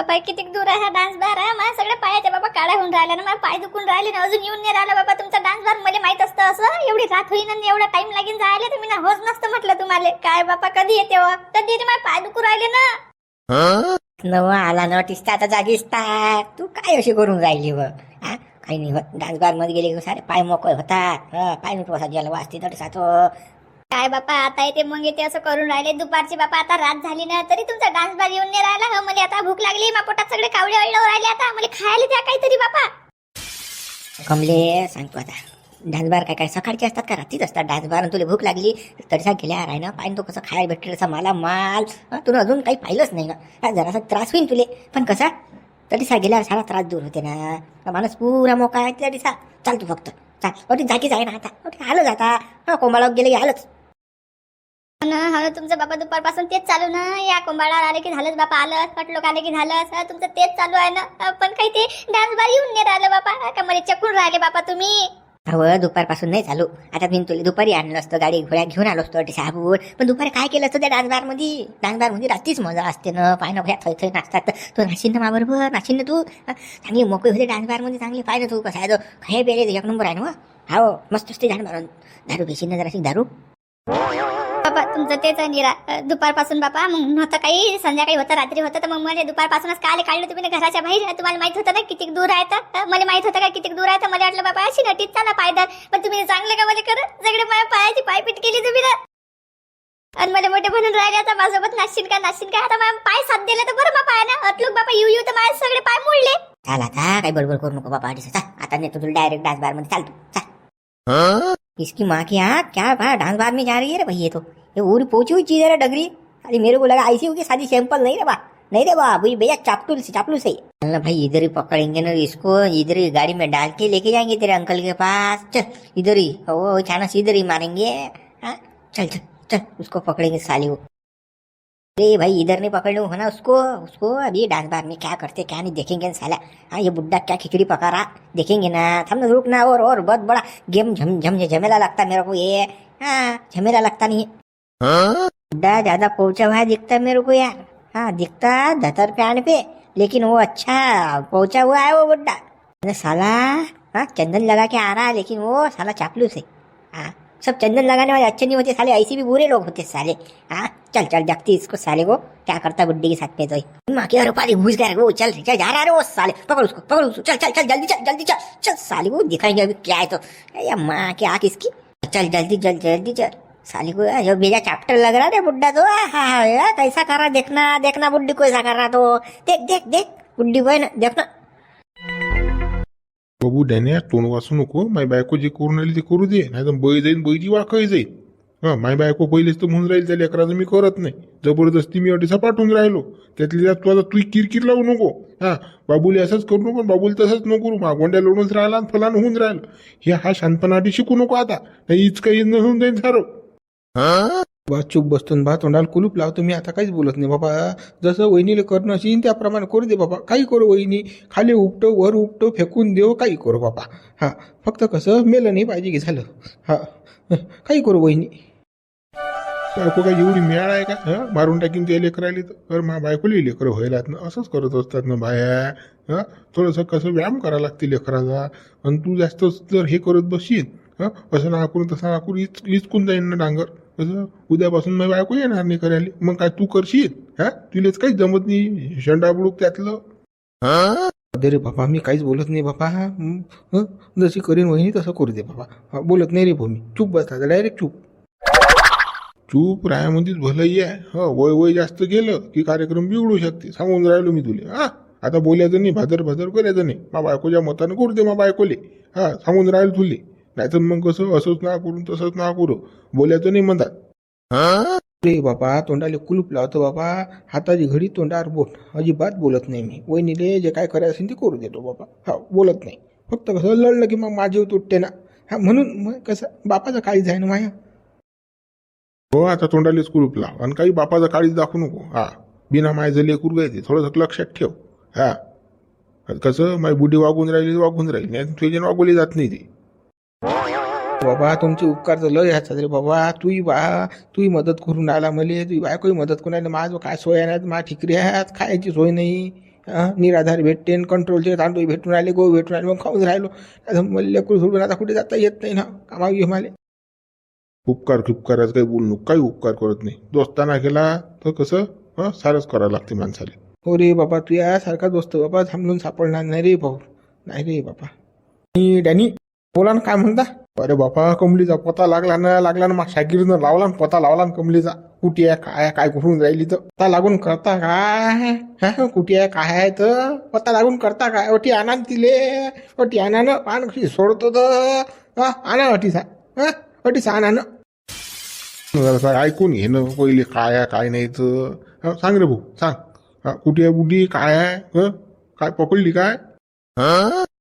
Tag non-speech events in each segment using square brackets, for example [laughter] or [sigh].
बाबा किती दूर आहे हा डान्स बार? आहे माझ्या सगळ्या पायाच्या बाबा काळ्या होऊन राहिल्या ना माझे पाय दुखून राहिले ना अजून येऊन नाही राहिला बाबा तुमचा डान्स बार. मला माहीत असतं असं एवढी रात होईन आणि एवढा टाइम लागेल जायला तर मी ना होच नसतं म्हटलं तुम्हाला. काय बापा कधी येते हो? कधी येते? माझे पाय दुखून राहिले ना. नव आला ना टिसता आता जागीच तू. काय अशी करून राहिली व? हा? काही नाही हो, डान्स बारमध्ये गेले की सारे पाय मोकळे होतात. हं, पाय नुट बसा ज्याला वाजते तर साचो काय बापा आता येते मग येते असं करून राहिले. दुपारची बापा आता रात झाली ना तरी तुमचा डान्स बार येऊन नाही राहिला. हं, मला आता भूक लागली मा पोटात सगळे कावळे अळलं राहिले आता. मला खायला द्या काहीतरी बापा. कमले सांगतो आता. डान्स बार काय काय सकाळचे असतात का? रात्रीच असतात डान्स बार तुला भूक लागली तरी सांग गेल्या राय ना पाहिजे तो कसं खायला भेटेल असा मला माल. तू तुला अजून काही पाहिलंच नाही ना. जरासा त्रास होईल तुले. पण कसा? तरी सा गेल्यावर सारा त्रास दूर होते ना. माणूस पुरा मोका आहे तरी सा चालतो फक्त. चाल. अटी जागीच आहे ना आता. अटी आलं जाता हा कोंबाळावर गेले आलंच. हा तुमचं बाबा दुपारपासून तेच चालू ना. या कोंबाळावर आले की झालंच बापा आलं पटलोक आले की झालं तुमचं तेच चालू आहे ना. पण काही ते डान्स बार येऊन नाही राहिलं बापा का मध्ये चकून राहिले बापा तुम्ही. अव दुपारपासून नाही चालू. आता मी तुला दुपारी आणलं असतं गाडी घोड्या घेऊन आलो असतो साबूर साबून पण दुपारी काय केलं असतं त्या डान्स बारमध्ये डान्स बारमध्ये रात्रीच मजा असते ना. पाय ना थोय थोय नाचतात. तू नाशीन ना बरोबर नाशिन ना तू. चांगली मोकळी होते डान्स बारमध्ये चांगली पाय ना तू. कसं आहे तो? खाय बेले एक नंबर आहे ना हो? मस्त असते डान्स मारून दारू घेशील ना जराशी दारू. बाबा तुमचं तेच निरा दुपारपासून बापा मग नव्हतं काही संध्याकाळी होतं रात्री होतं तर मग मला दुपारपासूनच काल काढलं तुम्ही ना घराच्या बाहेर. तुम्हाला माहीत होतं ना किती दूर आहे तर? मला माहीत होतं का किती दूर आहे तर? मला वाटलं बाबा अशी नटीत चला पायदल पण तुम्ही चांगलं का मला करत सगळे माझ्या पायाची पायपीट केली तुम्ही ना. आणि मला मोठे म्हणून राहिले आता माझ्यासोबत नाशिन का नाशिन का? आता माझ्या पाय साथ दिले तर बरं बापा आहे ना? अतलूक बापा येऊ येऊ तर माझे सगळे पाय मोडले. चाल आता काही बडबड करू नको बाबा अडीच चाल आता नेतो तुला डायरेक्ट डान्स बारमध्ये. चालतो चाल. इसकी माँ की यहाँ क्या भा डांस बार में जा रही है रे भाई ये तो. ये पूरी पहुँची हुई चीज़ है डगरी। अरे मेरे को लगा ऐसी होगी शादी सैंपल नहीं रे बा, नहीं रे बा भाई भैया चापटूल से चापलू से। चलना भाई, इधर ही पकड़ेंगे ना इसको, इधर ही गाड़ी में डाल के लेके जाएँगे तेरे अंकल के पास। चल, इधर ही वो चाणस इधर ही मारेंगे। हाँ चल चल चल, उसको पकड़ेंगे साली को अरे भाई, इधर नहीं पकड़ने को ना उसको उसको अभी डांस बार में क्या करते, क्या नहीं देखेंगे साला। हाँ ये बुड्ढा क्या खिचड़ी पका रहा, देखेंगे ना। थम ना रुक ना, और और बहुत बड़ा गेम झम झम, झमेला लगता है मेरे को ये। हाँ झमेला लगता नहीं ज़्यादा पहुँचा हुआ दिखता मेरे को यार। हाँ दिखता धतर पैन पे, लेकिन वो अच्छा पहुँचा हुआ है वो बुड्ढा। अरे साला हाँ चंदन लगा के आ रहा है, लेकिन वो साला चापलूस है। हाँ सब चंदन लगाने वाले अच्छे नहीं होते साले, ऐसे भी बुरे लोग होते साले। हाँ चल चल देखती इसको साले को। क्या करता बुड्ढी के साथ में तो। माँ के अरे पारी घुस गया, वो चल चल, जा रहा है वो साले, पकड़ उसको पकड़ उसको। चल चल चल, जल्दी चल जल्दी चल चल, साले को दिखाएँगे अभी क्या है तो। ये माँ की आँख इसकी? चल, जल्दी जल्दी जल्दी चल। साली को जो बीजा चैप्टर लग रहा है बुड्ढा तो हाँ कैसा कर रहा देखना देखना बुड्ढी को ऐसा कर रहा तो। देख देख देख बुड्ढी को ना देखना। बाबू डॅन्या तोंड वाचू नको माय बायको जे करून राहील ते करू दे नाही तर बळी जाईन बैची वाकळी जाईल हा माय बायको पहिलेच तर म्हणून राहील त्या लेकराचं मी करत नाही। जबरदस्ती मी अटीसा पाठवून राहिलो। त्यातली त्यात तुझा तू किरकिर लावू नको। हा बाबूले असंच करू नको बाबूले तसंच नको करू. मागोंड्या लोणच राहिला आणि फलान होऊन राहिलं. हे हा शांतपणाटी शिकू नको आता. नाही इच काही होऊन जाईन सारं. बा चूप बसतून बा तोंडाला कुलूप लावतो मी आता काहीच बोलत नाही बाबा. जसं वहिनीला करणं असेल त्याप्रमाणे करू दे बाबा. काही करू वहिनी खाली उपटो वर उपटो फेकून देऊ काही करू बाबा. हा फक्त कसं मेलं नाही पाहिजे की झालं. हा काही करू वहिनी. बायको काय एवढी मिळाळ आहे का? हा? मारून टाकीन ते लेकर आली तर मा बायकोली लेकर व्हायला ना. असंच करत असतात ना बाया. हा? थोडंसं कसं व्यायाम करावं लागते लेकराचा आणि तू जास्त जर हे करत बसशील हा? असं ना करून तसं ना करून इच इचकून जाईन ना डांगर. कसं? उद्यापासून मग बायको येणार नाही करायला. मग काय तू करशील? हा? तुलेच काही जमत नाही. शंडा बुडूक त्यातलं. अरे रे बाबा मी काहीच बोलत नाही बाबा. हं, हं, जशी करीन वहिनी तसं करू दे बाबा. हा, बोलत नाही रे भाऊ मी. चूप बसला डायरेक्ट चूप. चूप रायामध्येच भलंही आहे. ह वय वय जास्त गेलं की कार्यक्रम बिघडू शकते. सांगून राहिलो मी तुले. हा? आता बोलायचं नाही भादर भादर करायचं नाही. मा बायकोच्या मतानं करू दे मा बायकोले. हा सांगून राहिलो तुले. नाहीतर मग कसं असंच ना करून तसंच ना करू बोलायचं नाही म्हणतात. रे बाबा तोंडाले कुलूप लावतो बाबा. हाताची घडी तोंडावर बोट. अजिबात बोलत नाही मी. वहिनीले जे काय करायचं असेल ते करू देतो बाबा. हा बोलत नाही. फक्त कसं लढलं की मग माझे तुटते ना. हा म्हणून मग कसं बापाचं काळीज आहे ना माया? हो आता तोंडालेच कुलूप लाव. आणि काही बापाचा काळीच दाखवू नको. हा बिना मायचं लेकरू गायचे थोडंसं लक्षात ठेव. हा. कसं माझी बुडी वागून राहिली वागून राहिली. नाही तुझ्या वागवली जात नाही ती. बाबा तुमचे उपकारचं लय ह्याचा रे बाबा. तूही बा तूही मदत करून आला मले. तुही बायकोही मदत करून आली. माझं काय सोय नाही माझ्या ठिकरी आहेत. खायची सोय नाही. निराधार भेटते कंट्रोलचे तांदूळ भेटून राहिले गहू भेटून राहिले मग खाऊन राहिलो. आता मला लेकरू सोडून आता कुठे जाता येत नाही ना? कामा घेऊ मला. उपकार उपकाराचं काही बोलू नको. काही उपकार करत नाही. दोस्ताना केला तर कसं? हं सारंच करावं लागते माणसाला. हो रे बाबा तू यासारखा दोस्त बाबा. थांबून सापडणार नाही रे भाऊ. नाही रे बाबा. आणि डॅनी. बोला ना काय म्हणता? अरे बापा कमलीचा पता लागला ना लागला ना मग शाकीरनं लावला ना पता लावला ना कमलीचा. कुठे आहे काय काय कुठून राहिली तर? पता लागून करता काय? हा, कुठे आहे काय आहे तर? पता लागून करता काय? अटी आणा तिले. अटी आणा ना पान कशी सोडतो तर. हा, आणा अटीसा हा अटीसा आणा ना. ऐकून घे ना पहिले काय आहे काय नाही तर. सांग रे भाऊ सांग. हा, कुठे आहे बुडी काय आहे हं? काय पकडली काय?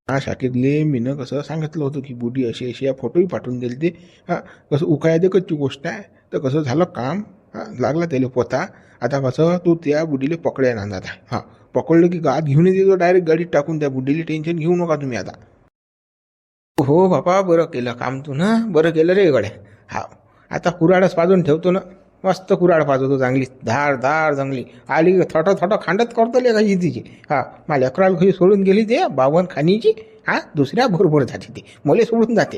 हा शाकीरले मीनं कसं सांगितलं होतं की बुडी अशी अशी या फोटोही पाठवून दिले ते हा कसं उकाया देखतची गोष्ट आहे. तर कसं झालं काम? हां लागला त्याला पोता आता कसं तू त्या बुडीला पकड्या ना आता हा पकडलं की गात घेऊन येतो डायरेक्ट गाडीत टाकून त्या बुडीला टेन्शन घेऊ नका तुम्ही आता. हो बापा बरं केलं काम तू ना. बरं केलं रे गड्या. हा आता कुराडच पाजून ठेवतो ना. मस्त कुराड पाजवतो चांगली धार धार चांगली आली की थोटं थोटं खांडत करतो ले काही तिची हा मला अकराला घरी सोडून गेली ते बावन खानीची हा दुसऱ्या बरोबर जाते ती. मले सोडून जाते.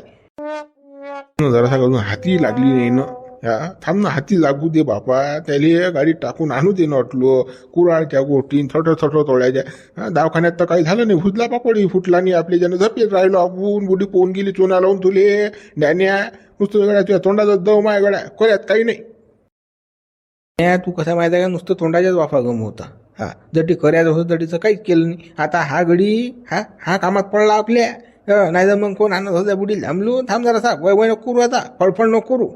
जरासा करून हाती लागली नाही ना. हा थांब ना हाती लागू दे बापा. त्याला गाडीत टाकून आणू दे नटलो कुराळच्या गोष्टी थोटं थोटं तोड्याच्या दवाखान्यात तर काही झालं नाही. भुजला पापडी फुटला नाही. आपले ज्यानं झपेत राहिलो. आपण बुडी पोहून गेली चोना लावून तुले डॅन्या नुसतं गड्या तुझ्या तोंडाचा दव माय गड्या. कोऱ्यात काही नाही. तू कसा माहिती आहे का? नुसतं तोंडाच्याच वाफा गम होता. हा जटी करायचं होतं तटीचं काहीच केलं नाही. आता हा गडी हा हा कामात पडला आपल्या. नाही तर मग कोण आणत होता बुडील थांबलो थांब जरा वय वय नको करू आता. फळफळ नको करू.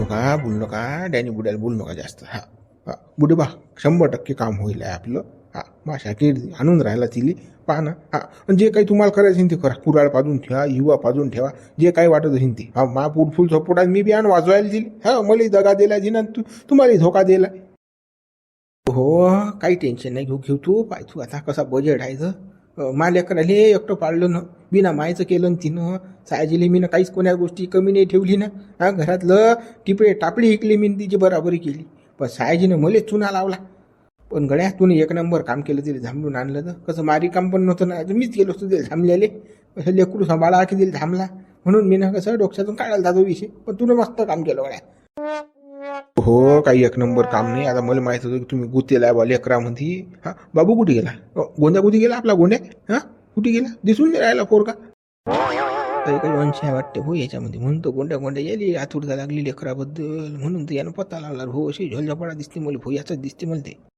नका बोल नका. डॅनी बुड्याला बोल नका जास्त. हा हा. बुडे बा शंभर टक्के काम होईल आहे आपलं. हा माशा केड आणून राहिला तिली. पहा ना हा आणि जे काही तुम्हाला करायचं ते करा. कुराळ पाजून ठेवा युवा पाजून ठेवा. जे काही वाटत असेल ते. हा मा पोट फुल आहे मी बी आण वाजवायला दिली हा मला दगा दिला जिना तू तुम्हाला धोका दिला. हो काही टेन्शन नाही घेऊ घेऊ तू. पाय तू आता कसा बजेट आहे तर माल लेकराले एकटं पाळलं ना बिना मायचं केलं ना तिनं. सायजीले मीनं काहीच कोण्या गोष्टी कमी नाही ठेवली ना. हा घरातलं टिपळे टापडी ऐकली मी तिची बराबरी केली. पण सायजीनं मले चुना लावला. पण गड्या तूने एक नंबर काम केलं तिला झांबून आणलं तर. कसं मारी काम पण नव्हतं ना. मीच गेलो असतो तिला थांबलेले कसं लेकरू सांभाळा की तिला थांबला म्हणून मी ना कसं डोक्यातून काढायला जातो विषय. पण तुला मस्त काम केलं गड्या. हो काही एक नंबर काम नाही. आता मला माहीत होतं की तुम्ही गुतेला बा लेकरामध्ये. हा बाबू कुठे गेला? हो, अ, कुठे गेला आपला गोंड्या? हा कुठे गेला? दिसून नाही राहिला पोरका काही काही अंश आहे वाटते हो याच्यामध्ये. म्हणून तो गोंड्या गोंड्या यायली. आतुरता लागली लेकराबद्दल. म्हणून तर यानं पत्ता लावला. हो अशी झोलझापडा दिसते मला. हो, भो याचं दिसते मला ते.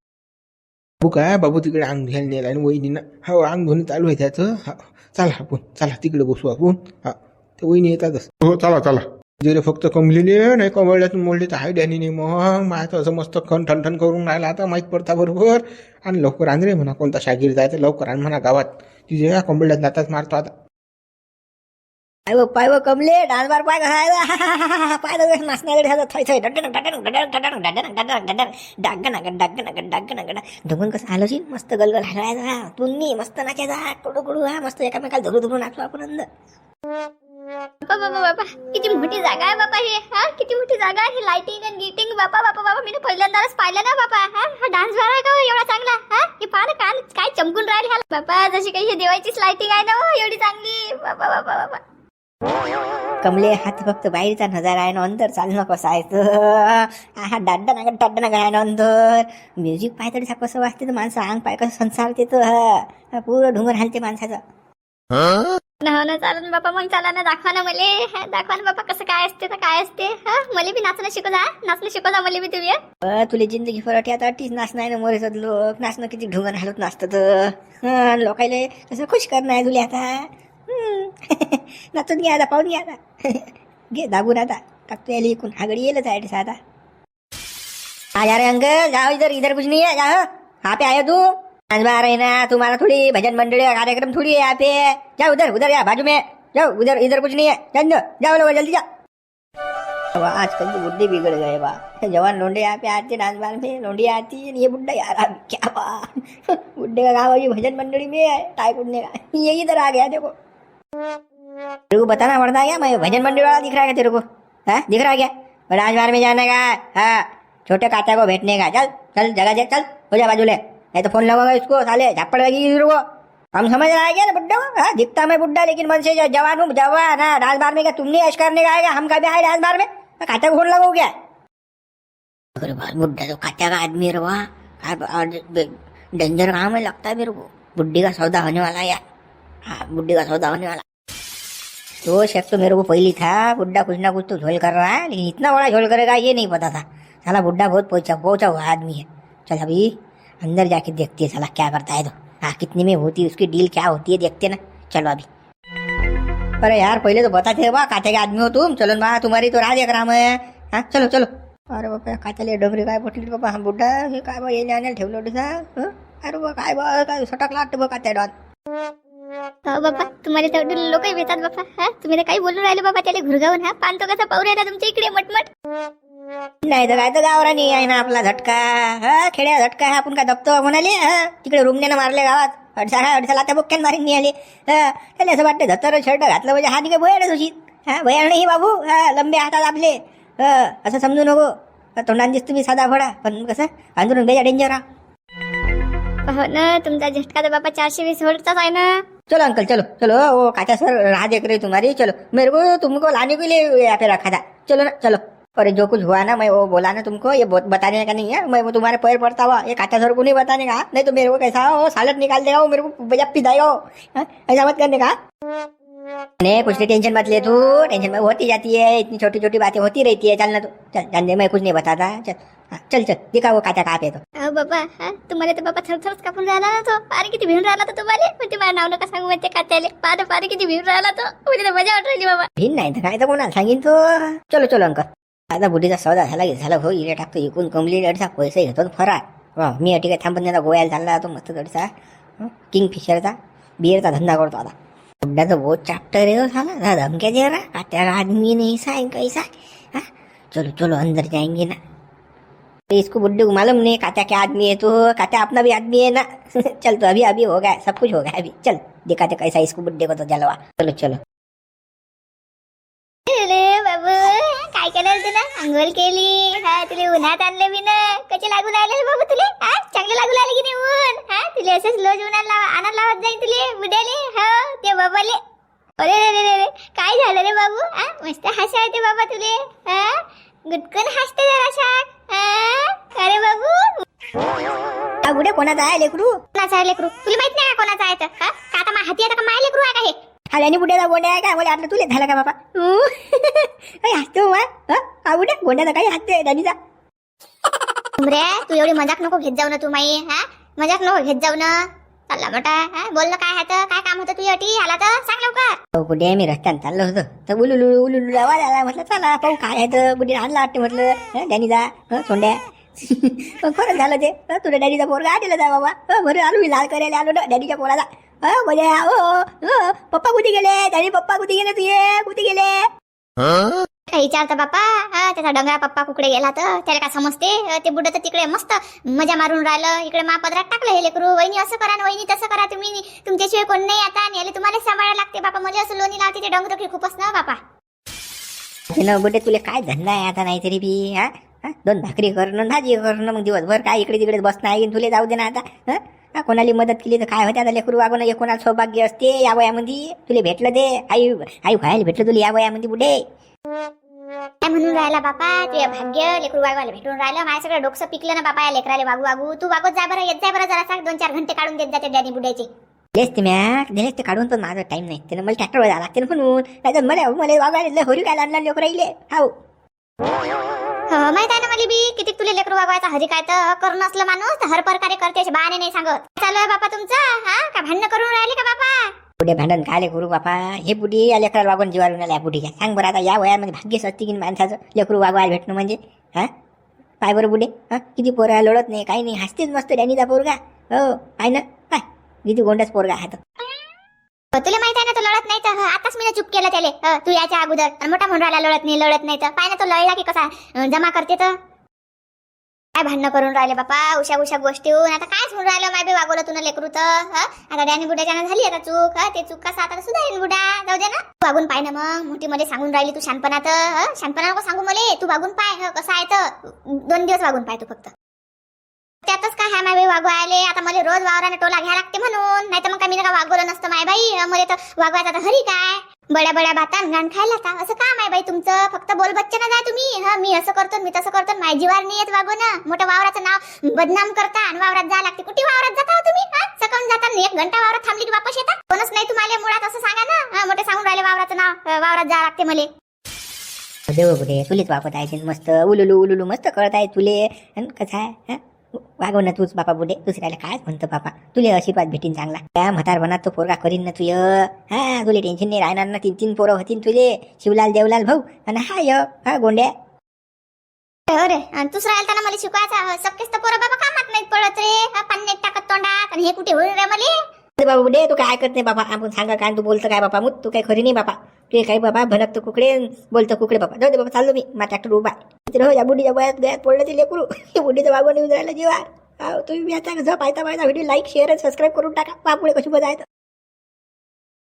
बाबू काय बाबू तिकडे अंग घ्यायला नेला आणि वहिनीनं हो अंग धुणी चालू आहे त्याचं. हा चला आपण चला तिकडे बसू आपण. हा ते वहिनी येतातच हो चला चला. जे फक्त कमलेले नाही कमळल्यातून मोडले तर हाय डॅनी नाही मग माझं असं मस्त खन ठण ठण करून राहिला आता माहीत पडता बरोबर. आणि लवकर आण रे म्हणा कोणता शागीर जायचं लवकर आण म्हणा गावात. तिथे या कमळल्यात नाताच मारतो आता. पाय व पाय व कमले डान्स बार पाय घालायला पाय तर नाचण्याकडे ह्याचं थोय थै डड्डन डड्डन डड्डन डड्डन डड्डन डड्डन डड्डन डागन नगन डागन नगन डागन नगन कसं आलो शी मस्त गलगल हलायचा तुम्ही मस्त नाचायचा कडू कडू हा मस्त एकामेकाला धरू धरू नाचू आपण अंद बाबा बाबा बाबा किती मोठी जागा आहे बाबा हे हा किती मोठी जागा आहे लाइटिंग आणि गिटिंग बापा बापा बापा मी पहिल्यांदाच पाहिलं ना बापा हा हा डान्स बार आहे का हो एवढा चांगला हा हे पहा ना काय चमकून राहिले ह्याला बापा जशी काही हे देवाचीच लाइटिंग आहे ना हो एवढी चांगली बाबा बाबा बाबा कमले हात फक्त बाहेरचा नजारा आहे ना अंदर चालणं कसं आहे हा डाड्डा नगर डाड्डा नगर आहे ना अंदर. म्युझिक पाय तरी कसं वाजते तर माणसं अंग पाय कसं संसारते तर. हा पुरं ढुंगर हालते माणसाचं. ना हो ना चालन बापा मग चला ना दाखवा ना मले. हा, दाखवा ना बापा कसं काय असते तर काय असते. हा मला बी नाचणं शिकवता हा? नाचणं शिकवता मला बी तुम्ही. हा? तुला जिंदगी फरक आता अटीच आहे ना मोरेचं लोक. नाचणं किती ढुंगण हालत नाचतं तर हं, लोकायले कसं खुश करणं आहे तुला आता? हं. नाचून घ्या आता पाहून घ्या आता घे दाबून आता टाकतो याला इकून आगडी येलच आहे साधा आता यार रे अंकल जाओ इधर इधर कुछ नहीं है जाओ यहाँ पे आयो तू आज बार है ना तुम्हारा थोड़ी भजन मंडली का कार्यक्रम थोड़ी है यहाँ पे जाओ उधर उधर या बाजू में जाओ उधर इधर कुछ नहीं है जाओ जाओ लोग जल्दी जाओ आजकल तो बुढ़े बिगड़ गए बा जवान लोंडे यहाँ पे आते डांस बार में लोंडी आती है ये बुढ़ा यार अब क्या बा बुढ़े का गाँव अभी भजन मंडली में है टाई कुटने का ये इधर आ गया देखो तेरे को बताना पड़ता है क्या? मैं भजन मंडली वाला दिख रहा है तेरे को? हाँ? दिख रहा है क्या? बार में जाने का हाँ। छोटे काचा को बैठने का। चल चल जगह दे चल। हो जा बाजू ले। नहीं तो फ़ोन लगाओगे इसको साले। झापड़ लगी तेरे को। हम समझ रहा है क्या ना बुड्ढा? हाँ दिखता मैं बुड्ढा लेकिन मन से जवान हूँ। जवान हाँ डांस में क्या तुमने ऐश करने का आएगा? हम कभी आए डांस बार में खाते को फ़ोन लगाओ क्या? अरे बाल बुड्ढा तो खाते का आदमी है हाँ, डेंजर काम है लगता है मेरे को? बुड्ढी का सौदा होने वाला है यार। हाँ बुड्ढी का सौदा होने वाला तो शेफ तो मेरे को पहली था बुड्ढा कुछ ना कुछ तो झोल कर रहा है लेकिन इतना बड़ा झोल करेगा ये नहीं पता था। साला बुड्ढा बहुत पहुंचा पहुंचा हुआ आदमी है। चल अभी अंदर जाके देखते हैं साला क्या करता है तो। हाँ कितने में होती है उसकी डील क्या होती है देखते ना। चलो अभी। अरे यार पहले तो बताते बा काते के आदमी हो तुम। चलो बा तुम्हारी तो राह देख रहा है। हाँ चलो चलो। अरे बाबा काच्याले डबरी काय पटली बाबा हा बुड्ढा हे काय बा येणे आणायला ठेवलं होतं अरे बा काय बा काय सटकला वाटतं बा कात्या डॉन हो बाबा तुम्हाला तर लोकही भेटतात बाबा हा? तुम्ही तर काही बोलून राहिले बाबा त्याला घुरगावून हा? पान तो कसा पाहू राहिला तुमच्या इकडे मटमट? नाही तर काय तर गावरानी आहे ना आपला झटका हा? खेड्या झटका आहे आपण काय दबतो म्हणाले हा? तिकडे रुमण्यानं मारले गावात. अडसा हा अडसा लाता बोक्यान मारीन निघाले हा? त्याला असं वाटतं धतर शर्ट घातलं म्हणजे हात काय भयाडच होशी हा? भयाड नाही बाबू हा? लंबे हातात आपले हा? असं समजू नको. हा, तोंडाने दिसतो मी साधा फडा पण कसं? अंदरून बेजा डेंजर हा हो ना तुमचा झटका तर बाबा चारशे वीस वोल्टचाच आहे ना. चलो अंकल चलो। चलो वो काचा सर राह देख रही तुम्हारी। चलो, मेरे को तुमको लाने के लिए यहाँ पे रखा था। चलो ना, चलो। और जो कुछ हुआ ना, मैं वो बोला ना तुमको, ये बताने का नहीं है। मैं वो तुम्हारे पैर पड़ता हुआ, ये काचा सर को नहीं बताने का। नहीं तो मेरे को कैसा हो सालत निकाल देगा वो, मेरे को पिदाएगा हाँ? ऐसा मत करने का। नहीं कुछ नहीं टेंशन मत ले तू टेंशन में होती जाती है इतनी छोटी छोटी बातें होती रहती है चल ना तू चल जान दे मैं कुछ नहीं बताता चल हाँ, चल चल दिखा वो काचा कहाँ पे तो अहो बाबा हा तुम्हाला तर बाबा थरथरच कापून राहिला ना तो पारे किती भिडून राहिला तो तुम्हाला म्हणजे माझं नाव नका सांगू म्हणते कात्याले पारे पारे किती भिडून राहिला तो म्हणजे तर मजा वाटत राहिली बाबा भिन नाही तर काय तर कोणाला सांगीन तो चलो चलो अंकल आता बुढीचा सौदा झाला की झाला हो इकडे टाकतो इकून कमली अडसा पैसे घेतो फरार वा मी अटी काय थांबून त्यांना गोव्याला चालला तो मस्त अडसा किंग फिशरचा बिअरचा धंदा करतो आता बुड्ढाचा बहुत चैप्टर है हो साला दा धमक्या दे रहा आता आदमी नहीं सा है कैसा चलो चलो अंदर जाएंगे ना तो इसको बुड्ढे को मालूम नहीं कात्या क्या आदमी है तो कात्या अपना भी आदमी है ना चल तो अभी अभी हो गया सब कुछ हो गया अभी चल देखा कैसा इसको बुड्ढे को तो जलवा चलो चलो बाबू काय केलं तुला? अंघोळ केली. हा तुला उन्हात आणले मी ना. कसे लागू राहिले रे बाबू तुले? हा चांगले लागू राहिले की नाही ऊन? हा तुला असंच लोज उन्हात लावा आणायला लावत जाईन तुले बुड्याले. हो ते बाबाले. अरे रे रे रे काय झालं रे बाबू? हा मस्त हसा येते बाबा तुले. हा गुटकन हसते जरा अरे बाबू. हा बुड्या कोणाचा आहे लेकरू? कोणाचा आहे लेकरू? तुला माहीत नाही का कोणाचा आहे तर हा का आता मा हाती आता का माय लेकरू आहे का हे? आणि बुड्याचा गोंड्या आहे का मला वाटलं तुले झाला का बाबा? [laughs] काही हसतो वा? हा? बुड्या? गोंड्याचा काही हसते दादीचा उमरे तू एवढी मजाक नको घेत जाऊ ना तू माई हा? मजाक नको घेत जाऊ ना. चालला मोठा बोललं काय आहे काय काम होतं तुझी अटी? आला तर सांग लवकर. बुड्या मी रस्त्यानं चाललो होतो. तर उलुलु उलुलु आवाज आला म्हटलं चला पाहू काय आहे तर. बुड्या आणला वाटते म्हटलं. डॅनीचा सोंड्या. [laughs] खरंच झालं ते. तुला डॅडीचा पोरगा आलेला जा बाबा. बरं आलो मी लाल करायला आलो ना. डॅडीच्या पोराचा बड्या हो पप्पा कुठे गेले डॅडी पप्पा कुठे गेले तुझे कुठे गेले काही विचारता बाप्पा हा त्याचा डंगरा पप्पा कुकडे गेला तर त्याला काय समजते ते बुड तर तिकडे मस्त मजा मारून राहिलं इकडे महापदरात टाकलं हे लेकरू वहिनी असं करा न वहिनी तसं करा तुम्ही तुमच्याशिवाय कोण नाही आता आणि याला तुम्हालाच सांभाळायला लागते बापा मला असं लोणी लावते ते डोंगर खूपच ना बापा ना बुड्या तुला काय धंदा आहे आता नाहीतरी बी हा? दोन भाकरी करणं भाजी करणं मग दिवसभर काय इकडे तिकडे बसणं आहे तुला जाऊ दे ना आता कोणाला मदत केली तर काय होते? आता लेकरू वागवणं हे कोणाला सौभाग्य असते या वयामध्ये. तुला भेटलं ते आई आई व्हायला भेटलं तुला या वयामध्ये बुडे. काय म्हणून राहिला बापा? ते भाग्य लेकरू वागवायला भेटून राहिलं. माझ्या सगळं डोकं पिकलं ना बापा या लेकराले वागू वागू. तू वागवत जा बरं येत जाय बरं जरा दोन चार घंटे काढून देत जाते डॅडी बुड्याचे. दिलेस ते मॅक दिलेस ते काढून पण माझा टाइम नाही. त्यानं मला ट्रॅक्टरवर जावं लागते ना म्हणून. नाही तर मला मला वागायला लय होरी काय लागला लोक राहिले हो माहीत आहे ना मला बी किती तुले लेकरू वागवायचा? हरी काय तर करून असलं माणूस तर हर प्रकारे करते असे नाही सांगत. चालू आहे बापा तुमचं? हा? का भांडण करून राहिले का बापा? पुढे भांडण काय करू बापा. हे पुढे या लेकराला वागून जीवारून आल्या पुढे. घ्या सांग बरं आता या वयामध्ये भाग्यच असते की माणसाचं लेकरू वागवायला भेटणं म्हणजे? हा? पाय बरं बुडे हा? किती पोरा लढत नाही काही नाही. हसतेच मस्त डॅनीचा पोरगा. हो आहे ना. काय किती गोंडाच पोरगा हा तुला माहीत आहे ना तो लढत नाही तर आताच मी चुप केलं त्याले. तू याच्या अगोदर मोठा म्हणून राहिला लढत नाही लढत नाही तर. पाय ना तो लढला की कसा जमा करते तर. काय भांडणं करून राहिले बापा उशा उशा गोष्टी होऊन. आता कायच म्हणून राहिलं माय बी वागवलं तुला लेकरू तर आता डॅनी बुड्याच्या झाली आता चूक ते चूक कसा आता सुधारेन बुडा जाऊ दे ना. तू वागून पाय ना मग. मोठी मध्ये सांगून राहिली तू शानपणा तर हं? शानपणा नको सांगू मले. तू वागून पाय कसं आहे तर? दोन दिवस वागून पाय तू फक्त. त्यातच काय आहे माय बाई वागवायले आता मला रोज वावराने टोला घ्या लागते म्हणून. नाही तर मग काय मी का वागवलं नसतं माय बाई मला तर वागवायचं आता हरी काय? बड्या बड्या भातान गाण खायला का असं काम आहे बाई तुमचं? फक्त बोल बच्चे ना जाय तुम्ही. हा मी असं करतो मी तसं करतो माय जीवार नाही येत वागो ना. मोठं वावराचं नाव बदनाम करता आणि वावरात जा लागते. कुठे वावरात जाता हो तुम्ही? सकाळून जाता एक घंटा वावरात थांबली की वापस येतात कोणच नाही तुम्हाला मुळात असं सांगा ना. हा, मोठे सांगून राहिले वावराचं नाव. वावरात जा लागते मला. देव कुठे तुलेच वापत आहे मस्त. उलुलू उलुलू मस्त कळत आहे तुले. कसं आहे? वागव ना तूच बापा बुडे दुसऱ्याला काय म्हणतो बापा. तुले आशीर्वाद भेटीन चांगला. त्या म्हातारपणात तो पोरगा करीन ना तुय. हा तुले टेन्शन नाही राहणार ना तीन तीन पोरं होतीन तुले. शिवलाल देवलाल भाऊ. आणि हा य हा गोंड्या. अरे आणि दुसरा आलता ना मला शिकवायचा. सगळेच तर पोरं बाबा कामात नाहीत पडत रे. हा, पाण्यात टाकत तोंडात. आणि हे कुठे होईल रे मला? बाबा बुडे तू काय करत नाही बाबा आपण सांगा काय तू बोलतं काय बापा मुत? तू काय खरी नाही बापा. तू काही बाबा भनकतो कुकडे बोलतो कुकडे बाबा जाऊ दे बाबा चाललो मी. माझा ट्रॅक्टर उभा. तिथं हो या बुडीच्या वयात गयात पडलं ते लेकरू बुढीचं बाबा येऊन राहिलं जीवा अहो, तुम्ही आता कसं पाहता पाहता व्हिडिओ लाईक शेअर आणि सबस्क्राईब करून टाका बापुळे कशी बजायचं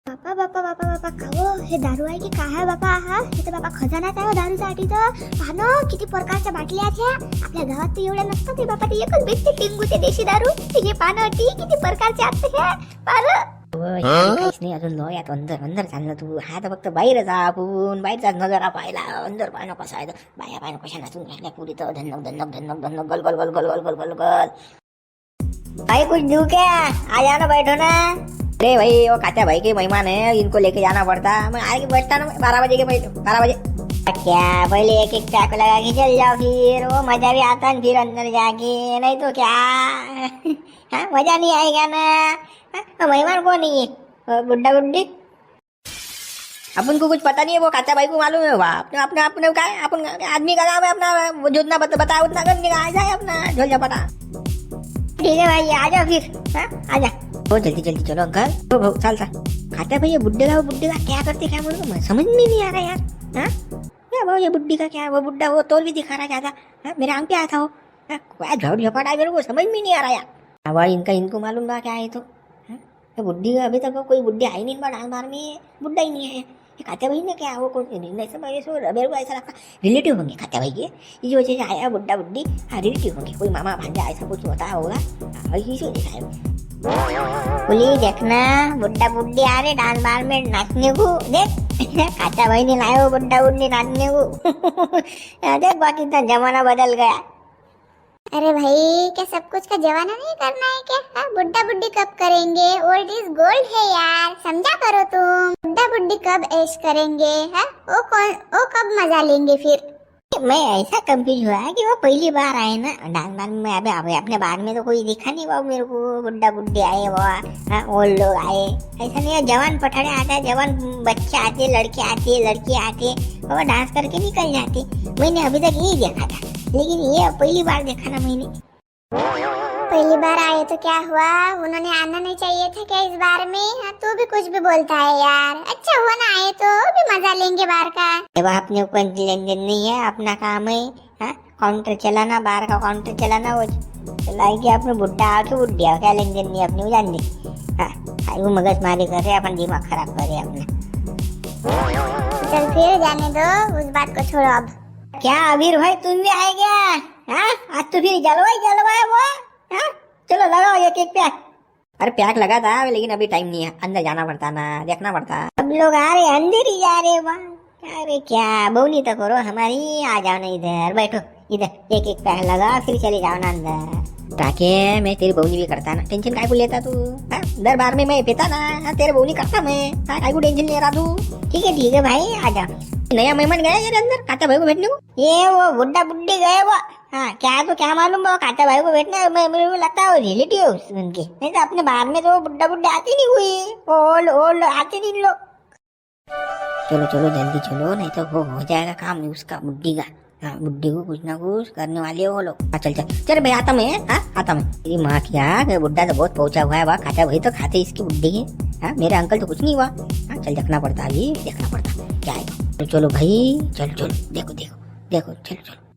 बापा बापा बापा बापा हो हे दारू आहे की काय आहे बापा हा हे तर बापा खजानाच आहे दारूसाठी तर पाहणं किती प्रकारच्या बाटल्या आहेत ह्या आपल्या गावात तर एवढ्या नसतात ते बापा ते एकच भेटते टिंगू ते देशी दारू हे पाहणं ती किती प्रकारचे आहेत ह्या पाहणं काहीच नाही अजून लो यात अंदर अंदर चाललं तू. हा तर फक्त बाहेर जा आपण बाहेरचा नजरा पाहिला अंदर पाहिलं कसं आहे बाया पाहिलं कशा नाचून राहिल्या पुरी तर. धन्नक धन्नक धन्नक धन्नक गल गल गल गल गल गल गल गल. भाई कुछ देऊ क्या? आ जाना बैठो ना. अरे भाई वो काचा भाई के मेहमान है इनको लेके जाना पड़ता. मैं आगे बैठता ना बारह बजे के बारह बजे. क्या पहले एक एक चाकू लगा के चल जाओ फिर वो मजा भी आता है फिर अंदर जाके नहीं तो क्या? हाँ मजा नहीं आएगा ना? हाँ, मेहमान कौन है हो, बुड्ढा बुड्ढी अपन को कुछ पता नहीं है वो काचा भाई को मालूम है वाह अपने अपने अपने का अपन आदमी का काम है अपना वो जितना बत, बताया उतना कर आ जाए अपना झोल झपटा ठीक है भाई आ जाओ फिर. हाँ आ जा हो जल्दी जल्दी चलो अंकल. हो हो चल खाता भाई ये बुड्ढे का बुड्ढे का क्या करते क्या बोलो? समझ में नहीं आ रहा यार. हाँ? क्या भाई ये बुड्ढी का क्या है? वो बुड्ढा वो तोल भी दिखा रहा क्या था? मेरे आंग पे आया था वो। क्या झोल झपटा मेरे को समझ में नहीं आ रहा यार। अब इनका? इनको मालूम था क्या है तो? ये बुड्ढी का अभी तक कोई बुड्ढी आई नहीं बड़ा बार डाल बार में बुड्ढा ही नहीं है। ये खाते भाई ने क्या? वो कौन मेरे को ऐसा लगता रिलेटिव होंगे खाते भाई के। इस वजह से आया बुड्ढा बुड्ढी। हाँ रिलेटिव होंगे। कोई मामा भांजा ऐसा कुछ होता होगा। इसी वजह से पुलिस देखना बुड्ढा बुड्ढी आ रहे डांस बार में नाचने को। देख खाचा भाई ने लाया वो बुड्ढा बुड्ढी नाचने को। [laughs] देख बाकी तो जमाना बदल गया। अरे भाई क्या सब कुछ का जवाना नहीं करना है क्या? हाँ, बुड्ढा बुड्ढी कब करेंगे? ओल्ड इज़ गोल्ड है यार समझा करो तुम। बुड्ढा बुड्ढी कब ऐश करेंगे हाँ? वो कौन वो कब मज़ा लेंगे फिर? मैं ऐसा कंफ्यूज हुआ है कि वो पहली बार आए ना। डांग डांग में अबे अबे अपने बार में तो कोई दिखा नहीं वो मेरे को बुढ़ा बुड्ढे आए वो हाँ, ओल्ड लोग आए। ऐसा नहीं है जवान पठाड़े आते हैं जवान बच्चे आते लड़के आते लड़की आते वो डांस करके निकल जाते। मैंने अभी तक यही देखा था लेकिन ये पहली बार देखा ना मैंने। पहली बार आए तो क्या हुआ? उन्होंने आना नहीं चाहिए था क्या इस बार में? हाँ, तू भी कुछ भी बोलता है यार। अच्छा हुआ ना आए तो भी मज़ा लेंगे बार का। जब अपने कोई लेन देन नहीं है अपना काम है हाँ काउंटर चलाना बाहर का काउंटर चलाना वो चलाएगी अपने बुढ़ा आके बुढ़ी आओ क्या लेन देन नहीं है अपनी जान दे हाँ वो मगज मारी कर रहे अपन दिमाग खराब कर रहे अपना। चल फिर जाने दो उस बात को छोड़ो अब। क्या अबीर भाई तुम भी आए क्या? हाँ आज तो फिर जलवाई जलवाए वो हाँ चलो लगाओ एक एक पैक। अरे पैक लगा था लेकिन अभी टाइम नहीं है। अंदर जाना पड़ता ना देखना पड़ता। सब लोग आ रहे अंदर ही जा रहे वाह। अरे क्या बोनी तो करो हमारी आ जाओ ना इधर। बैठो इधर एक एक पैक लगा फिर चले जाओ ना अंदर। ताकि मैं तेरी बहनी भी करता ना। टेंशन काय को लेता तू? हाँ दर बार में मैं पीता ना। हाँ, तेरे बहनी करता मैं। हाँ काय को टेंशन ले रहा तू? ठीक है ठीक है भाई आ जा नया मेहमान गया अंदर? काका भाई को बैठने को? ये वो बुड्ढा बुड्ढी गए वो। हाँ क्या तो क्या मालूम वो काका भाई को बैठना मैं मेरे को लगता है रिलेटिव उनके नहीं तो अपने बाहर में तो बुड्ढा बुड्ढी आती नहीं हुई। ओल्ड ओल्ड आते नहीं लोग। चलो चलो, जल्दी चलो, नहीं तो वो हो जाएगा काम उसका, बुड्ढी का। हाँ बुड्ढी को कुछ ना कुछ करने वाले हैं लोग। हाँ चल चल। चल भाई, आता मैं हाँ आता मैं तेरी माँ की आग, बुड्ढा तो बहुत पहुँचा हुआ है, वाह खाता भाई तो खाते इसकी बुड्ढी है। हाँ मेरे अंकल तो कुछ नहीं हुआ। हाँ चल, देखना पड़ता अभी, देखना पड़ता। क्या है? चलो भाई, चलो चलो। देखो देखो देखो, चलो चलो।